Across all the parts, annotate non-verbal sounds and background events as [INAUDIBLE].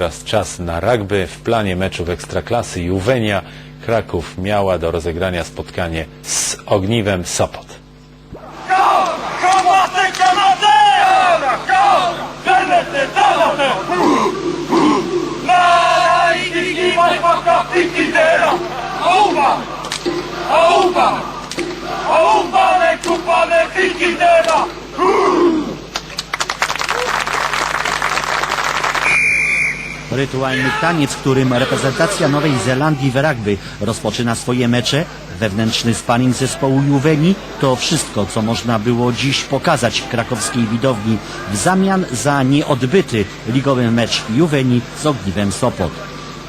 Teraz czas na rugby. W planie meczów Ekstraklasy Juwenia Kraków miała do rozegrania spotkanie z Ogniwem Sopot. Rytualny taniec, którym reprezentacja Nowej Zelandii w rugby rozpoczyna swoje mecze, wewnętrzny sparring zespołu Juweni, to wszystko, co można było dziś pokazać krakowskiej widowni w zamian za nieodbyty ligowy mecz Juweni z Ogniwem Sopot.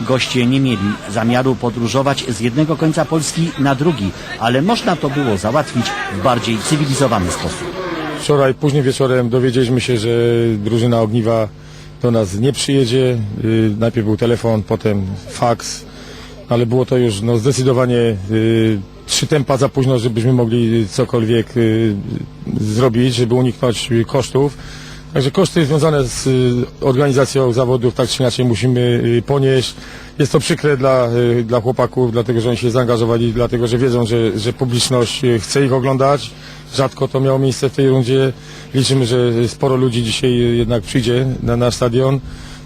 Goście nie mieli zamiaru podróżować z jednego końca Polski na drugi, ale można to było załatwić w bardziej cywilizowany sposób. Wczoraj późnym wieczorem dowiedzieliśmy się, że drużyna Ogniwa do nas nie przyjedzie. Y, Najpierw był telefon, potem faks, ale było to już no, zdecydowanie y, trzy tempa za późno, żebyśmy mogli cokolwiek y, zrobić, żeby uniknąć kosztów. Także koszty związane z y, organizacją zawodów tak czy inaczej musimy y, ponieść. Jest to przykre dla, y, dla chłopaków, dlatego że oni się zaangażowali, dlatego że wiedzą, że, że publiczność chce ich oglądać. Rzadko to miało miejsce w tej rundzie. Liczymy, że sporo ludzi dzisiaj jednak przyjdzie na nasz stadion.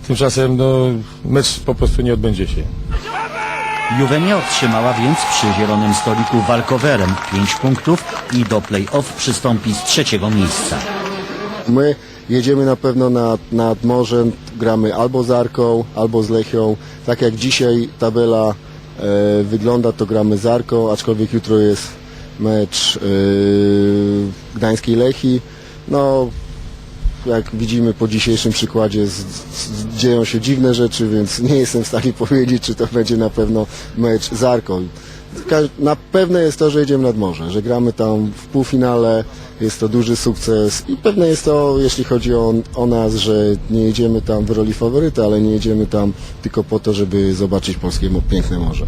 Tymczasem no, mecz po prostu nie odbędzie się. Juwenia otrzymała więc przy zielonym stoliku walkowerem 5 punktów i do play-off przystąpi z trzeciego miejsca. My jedziemy na pewno nad, nad morzem, gramy albo z Arką, albo z Lechią. Tak jak dzisiaj tabela e, wygląda, to gramy z Arką, aczkolwiek jutro jest mecz e, Gdańskiej Lechi. No, jak widzimy po dzisiejszym przykładzie, z, z, dzieją się dziwne rzeczy, więc nie jestem w stanie [LAUGHS] powiedzieć, czy to będzie na pewno mecz z Arką. Na pewne jest to, że jedziemy nad morze, że gramy tam w półfinale, jest to duży sukces i pewne jest to, jeśli chodzi o, o nas, że nie jedziemy tam w roli faworyta, ale nie jedziemy tam tylko po to, żeby zobaczyć polskie piękne morze.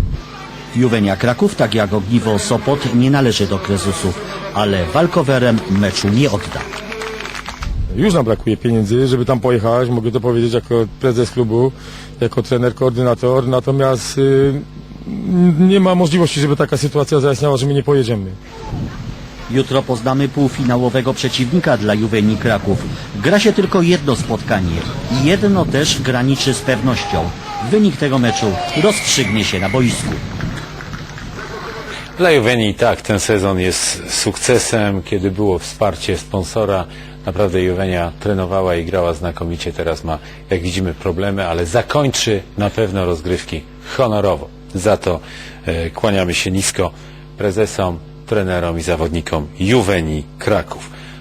Juwenia Kraków, tak jak Ogniwo Sopot, nie należy do kresusu, ale walkowerem meczu nie odda. Już nam brakuje pieniędzy, żeby tam pojechać, mogę to powiedzieć jako prezes klubu, jako trener, koordynator, natomiast y, nie ma możliwości, żeby taka sytuacja zaistniała, że my nie pojedziemy. Jutro poznamy półfinałowego przeciwnika dla Juwenii Kraków. Gra się tylko jedno spotkanie jedno też graniczy z pewnością. Wynik tego meczu rozstrzygnie się na boisku. Dla Juwenii tak, ten sezon jest sukcesem, kiedy było wsparcie sponsora. Naprawdę Juwenia trenowała i grała znakomicie. Teraz ma, jak widzimy, problemy, ale zakończy na pewno rozgrywki honorowo. Za to e, kłaniamy się nisko prezesom, trenerom i zawodnikom Juwenii Kraków.